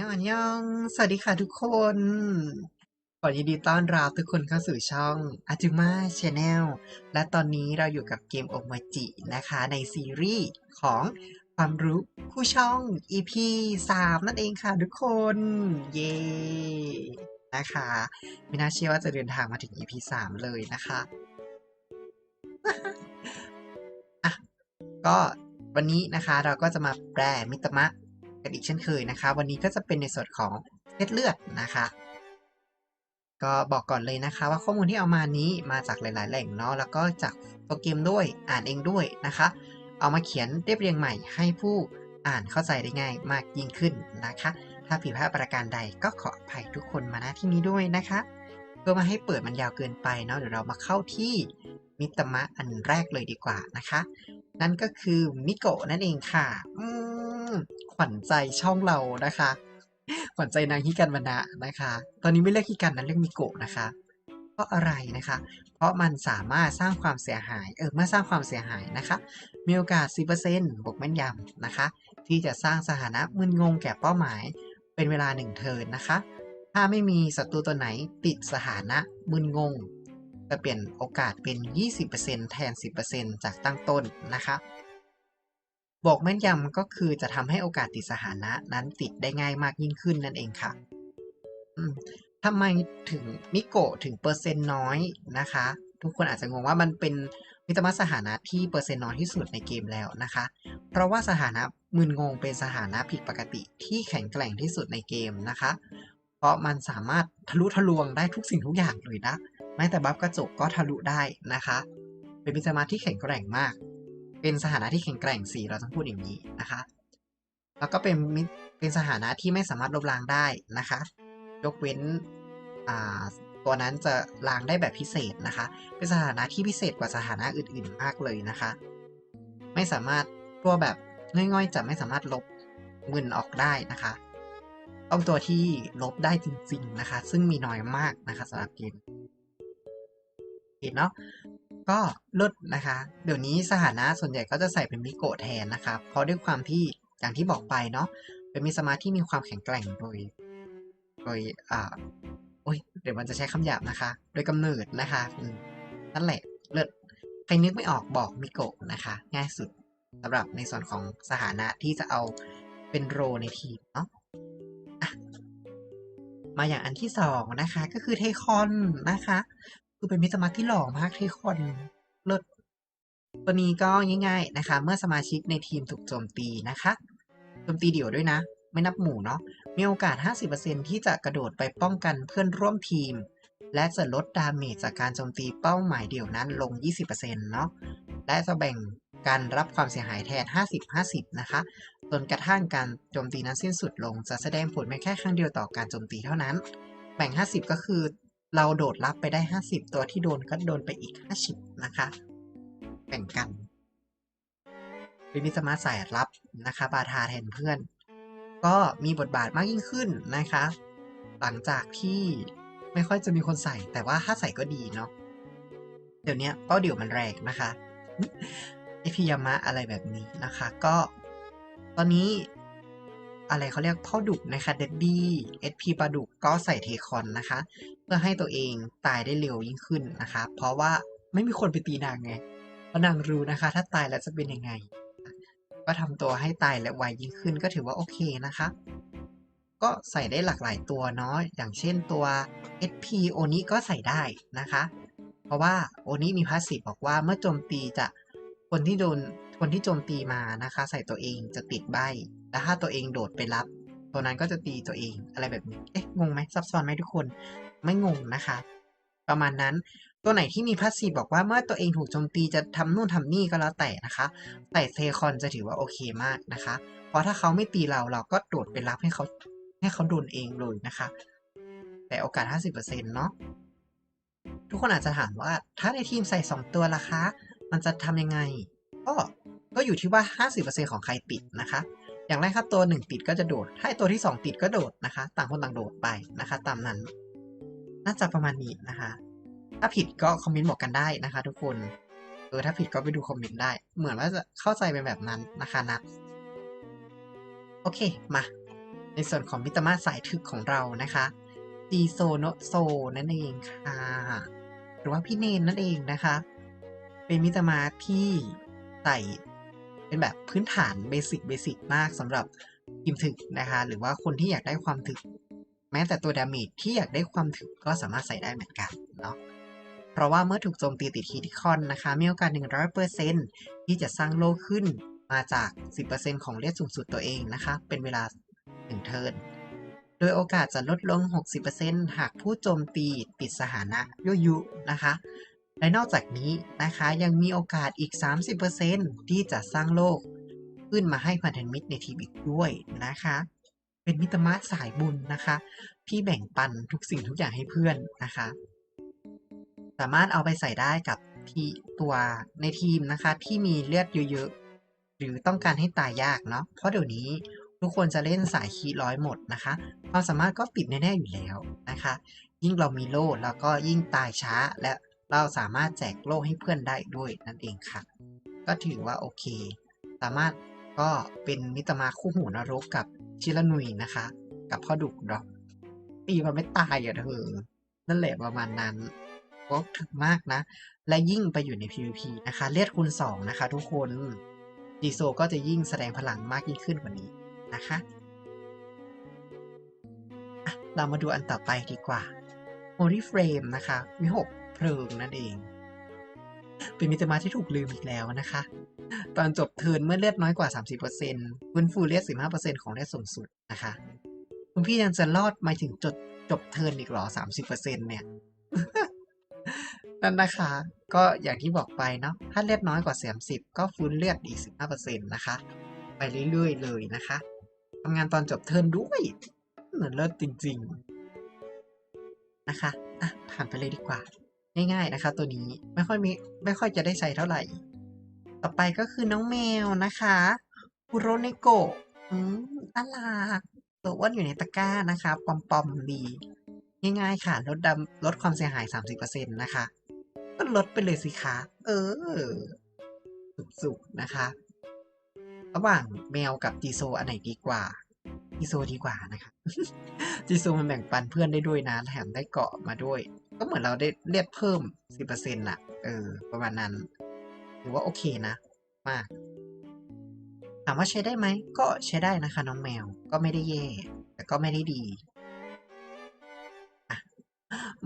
ยองยอง สวัสดีค่ะทุกคน ขอยินดีต้อนรับทุกคนเข้าสู่ช่องอาจุมาชาแนลและตอนนี้เราอยู่กับเกมโอมาจินะคะ ในซีรีส์ของความรู้คู่ช่อง EP 3 นั่นเองค่ะทุกคน เย้ นะคะไม่น่าเชื่อว่าจะเดินทางมาถึง EP 3 เลยนะคะอะก็วันนี้นะคะเราก็จะมาแปลมิตรมะ กันอีกเช่นเคยนะคะ วันนี้ก็จะเป็นในส่วนของเลือดเลือดนะคะ ก็บอกก่อนเลยนะคะ ว่าข้อมูลที่เอามานี้มาจากหลาย ๆ แหล่งเนาะแล้วก็จากตัวเกมด้วยอ่านเองด้วยนะคะ เอามาเขียนเรียบเรียงใหม่ให้ผู้อ่านเข้าใจได้ง่ายมากยิ่งขึ้นนะคะ ถ้าผิดพลาดประการใดก็ขออภัยทุกคนมาณที่นี้ด้วยนะคะเพื่อไมาให้เปิดมันยาวเกินไปเนาะเดี๋ยวเรามาเข้าที่มิตรมะอันแรกเลยดีกว่านะคะ นั่นก็คือมิโกะนั่นเองค่ะอืม ขวัญใจช่องเรานะคะขวัญใจนางฮิกันวรรณะนะคะ ตอนนี้ไม่เรียกฮิกันนะเรียกมิโกะนะคะ เพราะอะไรนะคะ เพราะมันสามารถสร้างความเสียหาย เออเมื่อสร้างความเสียหายนะคะ มีโอกาส 10%บวกแม่นยำนะคะ ที่จะสร้างสถานะมึนงงแก่เป้าหมาย เป็นเวลาหนึ่งเทินนะคะ ถ้าไม่มีศัตรูตัวไหนติดสถานะมึนงง จะเปลี่ยนโอกาสเป็น 20%แทน 10%จากตั้งต้นนะคะ บอกแม่นยำก็คือจะทำให้โอกาสติดสถานะนั้นติดได้ง่ายมากยิ่งขึ้นนั่นเองค่ะทำไมถึงมิโกะถึงเปอร์เซ็นต์น้อยนะคะ ทุกคนอาจจะงงว่ามันเป็นมิตรมาสถานะที่เปอร์เซ็นต์น้อยที่สุดในเกมแล้วนะคะ เพราะว่าสถานะมึนงงเป็นสถานะผิดปกติที่แข็งแกร่งที่สุดในเกมนะคะ เพราะมันสามารถทะลุทะลวงได้ทุกสิ่งทุกอย่างเลยนะแม้แต่บัฟกระจกก็ทะลุได้นะคะ เป็นมิตรมาที่แข็งแกร่งมาก เป็นสถานะที่แข็งแกร่งสี่เราต้องพูดอย่างนี้นะคะ แล้วก็เป็นเป็นสถานะที่ไม่สามารถลบล้างได้นะคะ ยกเว้นตัวนั้นจะล้างได้แบบพิเศษนะคะ เป็นสถานะที่พิเศษกว่าสถานะอื่นๆมากเลยนะคะ ไม่สามารถตัวแบบง่อยๆ จะไม่สามารถลบเงินออกได้นะคะต้องตัวที่ลบได้จริง ๆนะคะ ซึ่งมีน้อยมากนะคะสำหรับเกมเห็นเนาะ ก็ลดนะคะ เดี๋ยวนี้สถานะส่วนใหญ่ก็จะใส่เป็นมิโกะแทนนะคะเพราะด้วยความที่อย่างที่บอกไปเนาะเป็นมิสมาที่มีความแข็งแกร่งโดย โดยอ่าโอ้ยเดี๋ยวมันจะใช้คำหยาบนะคะ โดยกำเนิดนะคะนั่นแหละเลิศใครนึกไม่ออกบอกมิโกะนะคะ ง่ายสุดสำหรับในส่วนของสถานะที่จะเอาเป็นโรในทีมเนาะอะมาอย่างอันที่สองนะคะ ก็คือเทคอนนะคะ คือเป็นมิตรมาที่หล่อมากเทคนเลิศตัวนี้ก็ง่ายๆนะคะ เมื่อสมาชิกในทีมถูกโจมตีนะคะโจมตีเดี่ยวด้วยนะ ไม่นับหมู่เนาะมีโอกาส 50%ที่จะกระโดดไปป้องกันเพื่อนร่วมทีม และจะลดดาเมจจากการโจมตีเป้าหมายเดี่ยวนั้นลง 20%เนาะและจะแบ่งการรับความเสียหายแทน 50-50 นะคะจนกระทั่งการโจมตีนั้นสิ้นสุดลง จะแสดงผลเพียงแค่ครั้งเดียวต่อการโจมตีเท่านั้น แบ่ง 50 ก็คือ เราโดดรับไปได้ 50 ตัวที่โดนก็โดนไปอีก 50 นะคะ แบ่งกันเป็นมิสมาสายรับนะคะ บาทาแทนเพื่อน ก็มีบทบาทมากยิ่งขึ้นนะคะ หลังจากที่ไม่ค่อยจะมีคนใส่แต่ว่าถ้าใส่ก็ดีเนาะเดี๋ยวนี้เป้าเดี่ยวมันแรงนะคะไอพิยามะอะไรแบบนี้นะคะ ก็ ตอนนี้ อะไรเขาเรียกพ่อดุกนะคะเดดดี้เอสพีปลาดุกก็ใส่เทคอนนะคะ เพื่อให้ตัวเองตายได้เร็วยิ่งขึ้นนะคะ เพราะว่าไม่มีคนไปตีนางไงเพราะนางรู้นะคะ ถ้าตายแล้วจะเป็นยังไง ก็ทำตัวให้ตายและไวยิ่งขึ้นก็ถือว่าโอเคนะคะ ก็ใส่ได้หลากหลายตัวเนาะอย่างเช่นตัว SP โอนี้ก็ใส่ได้นะคะ เพราะว่าโอนี้มีพาสซีฟบอกว่าเมื่อโจมตีจะคนที่โดนคนที่โจมตีมานะคะ ใส่ตัวเองจะติดใบ และถ้าตัวเองโดดไปรับ ตัวนั้นก็จะตีตัวเองอะไรแบบนี้ เอ๊ะ งงไหมซับซ้อนไหมทุกคน ไม่งงนะคะ ประมาณนั้น ตัวไหนที่มีพาสซีฟบอกว่าเมื่อตัวเองถูกโจมตีจะทำนู่นทำนี่ก็แล้วแต่นะคะใส่เซคอนจะถือว่าโอเคมากนะคะ เพราะถ้าเขาไม่ตีเราเราก็โดดไปรับให้เขาให้เขาโดนเองเลยนะคะ แต่โอกาส 50%เนาะ ทุกคนอาจจะถามว่าถ้าในทีมใส่ 2 ตัวล่ะคะ มันจะทำยังไง ก็ ก็อยู่ที่ว่า 50%ของใครติดนะคะ อย่างแรกครับตัว 1 ติดก็จะโดด ถ้าตัวที่ 2 ติดก็โดดนะคะ ต่างคนต่างโดดไปนะคะ ตามนั้น น่าจะประมาณนี้นะคะ ถ้าผิดก็คอมเมนต์บอกกันได้นะคะ ทุกคน เออถ้าผิดก็ไปดูคอมเมนต์ได้ เหมือนว่าจะเข้าใจเป็นแบบนั้นนะคะนะโอเค มา ในส่วนของมิตรมาสายถึกของเรานะคะจีโซโนโซนั่นเองค่ะ หรือว่าพี่เนนนั่นเองนะคะ เป็นมิตรมาที่ใส่ เป็นแบบพื้นฐานเบสิกเบสิกมากสำหรับทีมถึกนะคะ หรือว่าคนที่อยากได้ความถึก แม้แต่ตัวดาเมจที่อยากได้ความถึกก็สามารถใส่ได้เหมือนกันเนาะเพราะว่าเมื่อถูกโจมตีติดคีติคอนนะคะ มีโอกาส 100%ที่จะสร้างโลขึ้นมาจาก 10%ของเลือดสูงสุดตัวเองนะคะ เป็นเวลา1เทิร์นโดยโอกาสจะลดลง 60%หากผู้โจมตีติดสถานะยุยุนะคะ และนอกจากนี้นะคะยังมีโอกาสอีก 30%ที่จะสร้างโลก ขึ้นมาให้พันธมิตรในทีมอีกด้วยนะคะ เป็นมิตรมาสสายบุญนะคะ ที่แบ่งปันทุกสิ่งทุกอย่างให้เพื่อนนะคะ สามารถเอาไปใส่ได้กับที่ตัวในทีมนะคะที่มีเลือดเยอะๆ หรือต้องการให้ตายยากเนาะเพราะเดี๋ยวนี้ทุกคนจะเล่นสายคีร้อยหมดนะคะความสามารถก็ติดแน่ๆอยู่แล้วนะคะ ยิ่งเรามีโล่แล้วก็ยิ่งตายช้าและ เราสามารถแจกโล่ให้เพื่อนได้ด้วยนั่นเองค่ะ ก็ถือว่าโอเค สามารถก็เป็นมิตรมาคู่หูนรกกับชิรนุยนะคะ กับพ่อดุกดอกตีมันไม่ตายอะเธอ นั่นแหละประมาณนั้นก็ถึกมากนะ และยิ่งไปอยู่ใน PVP นะคะ เลือดคูณ 2 นะคะ ทุกคนดีโซก็จะยิ่งแสดงพลังมากยิ่งขึ้นกว่านี้นะคะะเรามาดูอันต่อไปดีกว่า Holy Frame นะคะ วิหก เพลิงนั่นเอง เป็นมิตรมาที่ถูกลืมอีกแล้วนะคะ ตอนจบเทินเมื่อเลือดน้อยกว่า 30%ฟื้นฟูเลือด 15%ของเลือดสูงสุดนะคะ คุณพี่ยังจะรอดมาถึงจดจบเทินอีกหรอ 30%เนี่ยนั่นนะคะ ก็อย่างที่บอกไปเนาะถ้าเลือดน้อยกว่า 30 ก็ฟื้นเลือดอีก 15%นะคะ ไปเรื่อยๆเลยนะคะทำงานตอนจบเทินด้วยเหมือนเลิศจริง ๆ นะคะ อะ ผ่านไปเลยดีกว่า ง่ายๆนะคะตัวนี้ไม่ค่อยมีไม่ค่อยจะได้ใช้เท่าไหร่ ต่อไปก็คือน้องแมวนะคะคุโรเนโกะอืมน่ารักตัวอ้วนอยู่ในตะกร้านะคะปอมปอมๆดีง่ายๆค่ะลดดำลดความเสียหาย 30%นะคะก็ลดไปเลยสิคะเออ สุกๆนะคะ ระหว่างแมวกับจีโซอันไหนดีกว่าจีโซดีกว่านะคะจีโซมันแบ่งปันเพื่อนได้ด้วยนะแถมได้เกาะมาด้วย ก็เหมือนเราได้เลือดเพิ่ม10%น่ะเออ ประมาณนั้นถือว่าโอเคนะ มาก ถามว่าใช้ได้ไหม ก็ใช้ได้นะคะ น้องแมว ก็ไม่ได้แย่ แต่ก็ไม่ได้ดี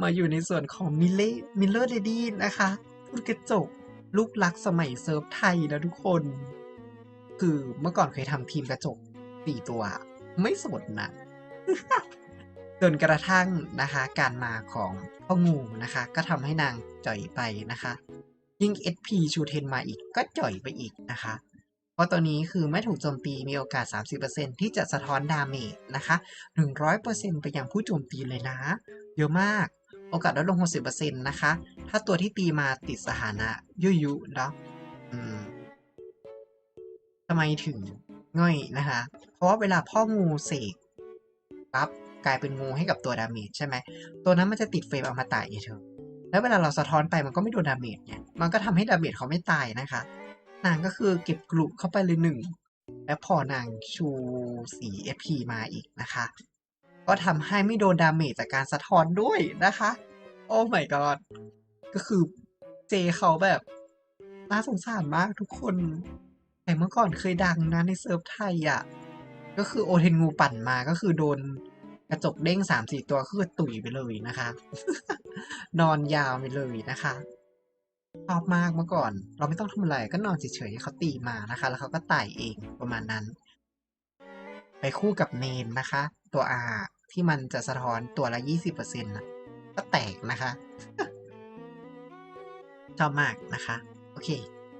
มาอยู่ในส่วนของมิเลมิลเลอร์เดดี้นะคะพูดกระจก ลูกรักสมัยเซิร์ฟไทยนะทุกคน คือเมื่อก่อนเคยทำทีมกระจกสี่ตัว ไม่สนนะ จนกระทั่งนะคะการมาของพ่องูนะคะ ก็ทำให้นางจ่อยไปนะคะ ยิ่ง SP ชูเทนมาอีกก็จ่อยไปอีกนะคะ เพราะตัวนี้คือไม่ถูกโจมตีมีโอกาส 30%ที่จะสะท้อนดาเมจนะคะ 100%ไปยังผู้โจมตีเลยนะ เยอะมากโอกาสลดลง 60%นะคะ ถ้าตัวที่ตีมาติดสถานะยุยุเนาะทำไมถึงง่อยนะคะ เพราะว่าเวลาพ่องูเสกปั๊บ กลายเป็นงูให้กับตัวดาเมจใช่ไหมตัวนั้นมันจะติดเฟรมอมตะไงเธอแล้วเวลาเราสะท้อนไปมันก็ไม่โดนดาเมจเนี่ยมันก็ทำให้ดาเมจเขาไม่ตายนะคะ นางก็คือเก็บกลุ่มเข้าไปเลยหนึ่งและพอนางชูสี FP มาอีกนะคะ ก็ทำให้ไม่โดนดาเมจจากการสะท้อนด้วยนะคะ โอ้ my god ก็คือเจเขาแบบน่าสงสารมากทุกคนแต่เมื่อก่อนเคยดังนะในเซิร์ฟไทยอะ ก็คือโอเทนงูปั่นมาก็คือโดน ระจกเด้งสามสี่ตัวคือตุ๋ยไปเลยนะคะ นอนยาวไปเลยนะคะชอบมากเมื่อก่อน เราไม่ต้องทำอะไรก็นอนเฉยๆเขาตีมานะคะ แล้วเขาก็ไต่เองประมาณนั้น ไปคู่กับเนนนะคะ ตัว R ที่มันจะสะท้อนตัวละยี่สิบเปอร์เซ็นต์ก็แตกนะคะชอบมากนะคะ โอเค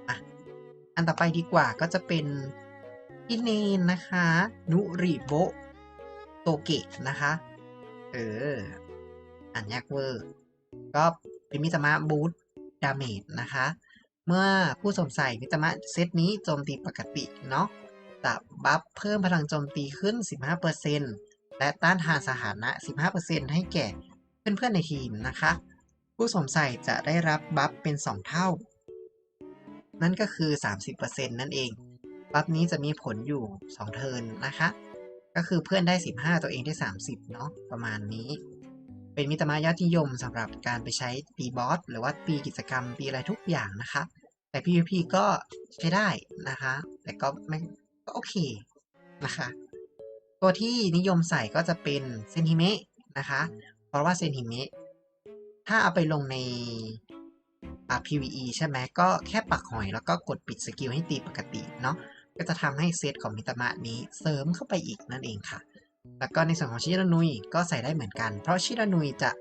อะอันต่อไปดีกว่าก็จะเป็นพี่เนนนะคะ นุริโบ โตเกะนะคะ เออ อ่านยากเวอร์ ก็เป็นมิตมะบูทดาเมจนะคะ เมื่อผู้สวมใส่มิตมะเซตนี้โจมตีปกติเนาะจะบัฟเพิ่มพลังโจมตีขึ้น 15%และต้านทานสถานะ 15%ให้แก่เพื่อนๆในทีมนะคะ ผู้สวมใส่จะได้รับบัฟเป็น 2 เท่า นั่นก็คือ 30%นั่นเอง บัฟนี้จะมีผลอยู่ 2 เทิร์นนะคะ ก็คือเพื่อนได้ 15 ตัวเองได้ 30 เนาะประมาณนี้ เป็นมิตรมายอดนิยมสำหรับการไปใช้ตีบอสหรือว่าตีกิจกรรมตีอะไรทุกอย่างนะคะ แต่ PVP ก็ใช้ได้นะคะ แต่ก็ไม่ก็โอเคนะคะ ตัวที่นิยมใส่ก็จะเป็นเซนฮิเมะนะคะ เพราะว่าเซนฮิเมะถ้าเอาไปลงในอ่า PVE ใช่ไหมก็แค่ปักหอยแล้วก็กดปิดสกิลให้ตีปกติเนาะ ก็จะทำให้เซตของมิตามะนี้เสริมเข้าไปอีกนั่นเองค่ะ แล้วก็ในส่วนของชิรานุยก็ใส่ได้เหมือนกัน เพราะชิรานุยจะ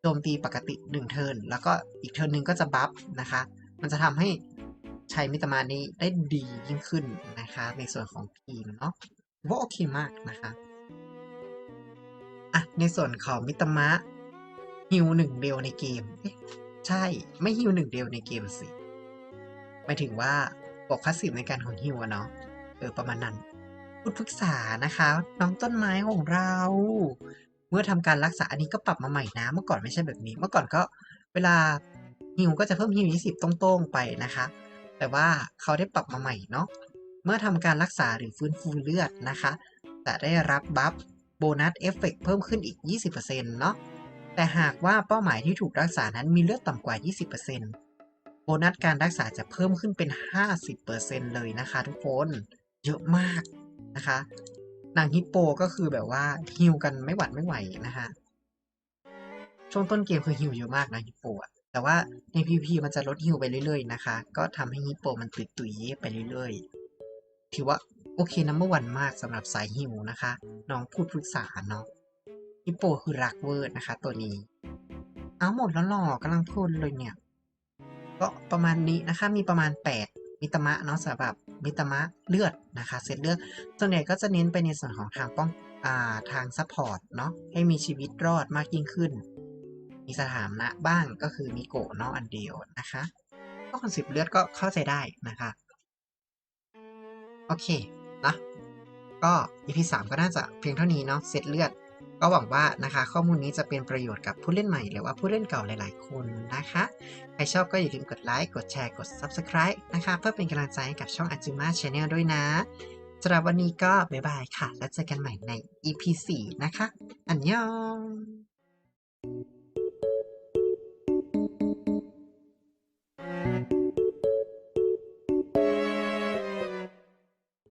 โจมตีปกติ1เทิร์นแล้วก็อีกเทิร์นหนึ่งก็จะบัฟนะคะ มันจะทำให้ใช้มิตามะนี้ได้ดียิ่งขึ้นนะคะ ในส่วนของทีมเนาะว่าโอเคมากนะคะอะในส่วนของมิตามะฮิวหนึ่งเดียวในเกมเใช่ไม่ฮิวหนึ่งเดียวในเกมสิหมายถึงว่า บวกพาสซีฟในการของฮิวอะเนาะเออประมาณนั้นพุทธพฤกษานะคะ น้องต้นไม้ของเรา เมื่อทำการรักษาอันนี้ก็ปรับมาใหม่นะ เมื่อก่อนไม่ใช่แบบนี้ เมื่อก่อนก็เวลาฮิวก็จะเพิ่มฮิว20ตรงๆไปนะคะ แต่ว่าเขาได้ปรับมาใหม่เนาะเมื่อทำการรักษาหรือฟื้นฟูเลือดนะคะจะได้รับบัฟโบนัสเอฟเฟกเพิ่มขึ้นอีก 20%เนาะแต่หากว่าเป้าหมายที่ถูกรักษานั้นมีเลือดต่ำกว่า 20% โบนัสการรักษาจะเพิ่มขึ้นเป็น 50%เลยนะคะทุกคนเยอะมากนะคะนางฮิปโปก็คือแบบว่าฮิวกันไม่หวัดไม่ไหวนะคะช่วงต้นเกมคือฮิวเยอะมากนะฮิปโปอะแต่ว่าใน PVP มันจะลดฮิวไปเรื่อยๆนะคะ ก็ทำให้ฮิปโปมันตุยตุยไปเรื่อยๆถือว่าโอเคนัมเบอร์วันมากสำหรับสายฮิวนะคะ น้องพูดปรึกษาเนาะฮิปโปคือรักเวอร์นะคะ ตัวนี้ เอาหมดแล้วหรอกำลังพูดเลยเนี่ย ก็ประมาณนี้นะคะมีประมาณ 8 มิตมะเนาะสำหรับมิตมะเลือดนะคะเซตเลือดส่วนใหญ่ก็จะเน้นไปในส่วนของทางป้องอ่าทางซัพพอร์ตเนาะให้มีชีวิตรอดมากยิ่งขึ้น มีสถานะบ้างก็คือมีโกะเนาะอันเดียวนะคะก็คอนเซปต์เลือดก็เข้าใจได้นะคะโอเคนะก็ EP 3ก็น่าจะเพียงเท่านี้เนาะเซตเลือด ก็หวังว่านะคะ ข้อมูลนี้จะเป็นประโยชน์กับผู้เล่นใหม่ หรือว่าผู้เล่นเก่าหลาย ๆ คนนะคะ ใครชอบก็อย่าลืมกดไลค์กดแชร์กด Subscribe นะคะ เพื่อเป็นกำลังใจให้กับช่อง Ajuma Channel ด้วยนะสำหรับวันนี้ก็บ๊ายบายค่ะ แล้วเจอกันใหม่ใน EP 4 นะคะ อันยอง